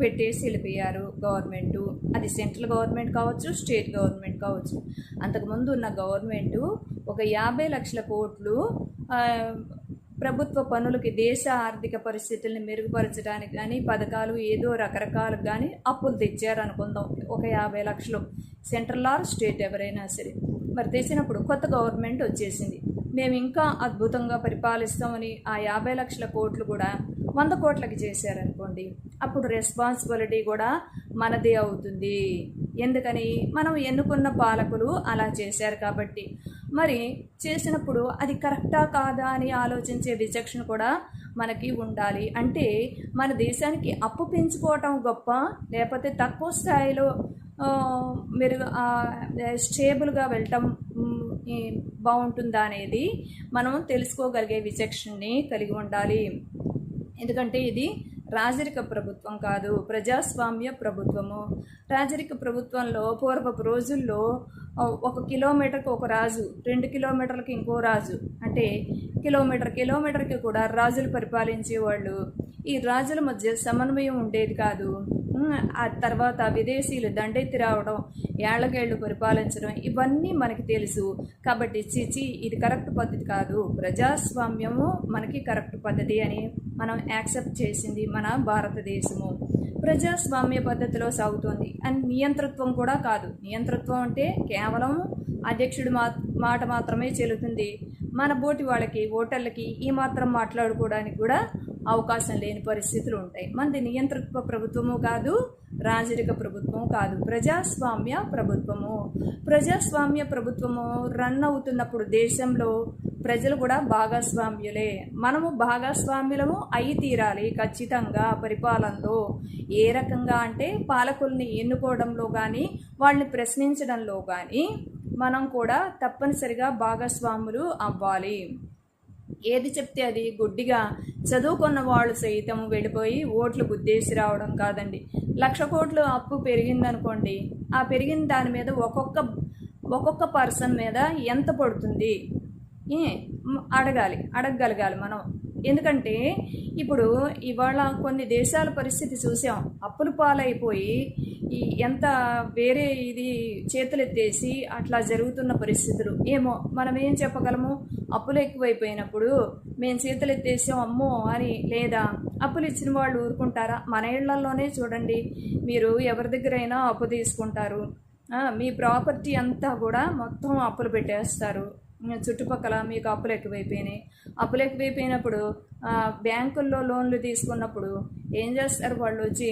పెట్టేసి వెళ్ళిపోయారు గవర్నమెంట్. అది సెంట్రల్ గవర్నమెంట్ కావచ్చు స్టేట్ గవర్నమెంట్ కావచ్చు. అంతకుముందు ఉన్న గవర్నమెంట్ ఒక యాభై లక్షల కోట్లు ప్రభుత్వ పనులకి దేశ ఆర్థిక పరిస్థితుల్ని మెరుగుపరచడానికి కానీ పథకాలు ఏదో రకరకాలు కానీ అప్పులు తెచ్చారు అనుకుందాం. ఒక యాభై లక్షలు. సెంట్రల్ ఆర్ స్టేట్ ఎవరైనా సరే. మరి తెచ్చినప్పుడు కొత్త గవర్నమెంట్ వచ్చేసింది. మేము ఇంకా అద్భుతంగా పరిపాలిస్తామని ఆ యాభై లక్షల కోట్లు కూడా వంద కోట్లకి అనుకోండి అప్పుడు రెస్పాన్సిబిలిటీ కూడా మనదే అవుతుంది. ఎందుకని? మనం ఎన్నుకున్న పాలకులు అలా చేశారు కాబట్టి. మరి చేసినప్పుడు అది కరెక్టా కాదా అని ఆలోచించే విచక్షణ కూడా మనకి ఉండాలి. అంటే మన దేశానికి అప్పు పెంచుకోవటం గొప్ప లేకపోతే తక్కువ స్థాయిలో మెరుగు స్టేబుల్గా వెళ్ళటం బాగుంటుందా అనేది మనం తెలుసుకోగలిగే విచక్షణని కలిగి ఉండాలి. ఎందుకంటే ఇది రాజరిక ప్రభుత్వం కాదు ప్రజాస్వామ్య ప్రభుత్వము. రాజరిక ప్రభుత్వంలో పూర్వపు రోజుల్లో ఒక కిలోమీటర్కి ఒక రాజు రెండు కిలోమీటర్లకి ఇంకో రాజు అంటే కిలోమీటర్ కిలోమీటర్కి కూడా రాజులు పరిపాలించేవాళ్ళు. ఈ రాజుల మధ్య సమన్వయం ఉండేది కాదు. ఆ తర్వాత విదేశీయులు దండెత్తి రావడం ఏళ్ళకేళ్ళు పరిపాలించడం ఇవన్నీ మనకి తెలుసు. కాబట్టి చిచి ఇది కరెక్ట్ పద్ధతి కాదు. ప్రజాస్వామ్యము మనకి కరెక్ట్ పద్ధతి అని. మనం యాక్సెప్ట్ చేసింది మన భారతదేశము. ప్రజాస్వామ్య పద్ధతిలో సాగుతోంది. అండ్ నియంతృత్వం కూడా కాదు. నియంతృత్వం అంటే కేవలం అధ్యక్షుడి మా మాట మాత్రమే చెల్లుతుంది మన బోటి వాళ్ళకి ఓటర్లకి ఈ మాత్రం మాట్లాడుకోవడానికి కూడా అవకాశం లేని పరిస్థితులు ఉంటాయి. మనది నియంతృత్వ ప్రభుత్వము కాదు రాజరిక ప్రభుత్వం కాదు. ప్రజాస్వామ్య ప్రభుత్వము. ప్రజాస్వామ్య ప్రభుత్వము రన్ అవుతున్నప్పుడు దేశంలో ప్రజలు కూడా భాగస్వామ్యులే. మనము భాగస్వామ్యులము అయి తీరాలి ఖచ్చితంగా పరిపాలనలో. ఏ రకంగా అంటే పాలకుల్ని ఎన్నుకోవడంలో కానీ వాళ్ళని ప్రశ్నించడంలో కానీ మనం కూడా తప్పనిసరిగా భాగస్వాములు అవ్వాలి. ఏది చెప్తే అది గుడ్డిగా చదువుకున్న వాళ్ళు సైతం వెళ్ళిపోయి ఓట్లు గుద్దేసి రావడం కాదండి. లక్ష కోట్లు అప్పు పెరిగిందనుకోండి ఆ పెరిగిన దాని మీద ఒక్కొక్క ఒక్కొక్క పర్సన్ మీద ఎంత పడుతుంది? అడగాలి అడగగలగాలి మనం. ఎందుకంటే ఇప్పుడు ఇవాళ కొన్ని దేశాల పరిస్థితి చూసాం. అప్పుల పాలైపోయి ఈ ఎంత వేరే ఇది చేతులెత్తేసి అట్లా జరుగుతున్న పరిస్థితులు. ఏమో మనం ఏం చెప్పగలము? అప్పులు ఎక్కువైపోయినప్పుడు మేము చేతులెత్తేసాం అమ్మో అని లేదా అప్పులు ఇచ్చిన వాళ్ళు ఊరుకుంటారా? మన ఇళ్ళలోనే చూడండి మీరు ఎవరి దగ్గరైనా అప్పు తీసుకుంటారు. మీ ప్రాపర్టీ అంతా కూడా మొత్తం అప్పులు పెట్టేస్తారు. చుట్టుపక్కల మీకు అప్పులు ఎక్కువైపోయినాయి. అప్పులు ఎక్కువైపోయినప్పుడు బ్యాంకుల్లో లోన్లు తీసుకున్నప్పుడు ఏం చేస్తారు వాళ్ళు వచ్చి?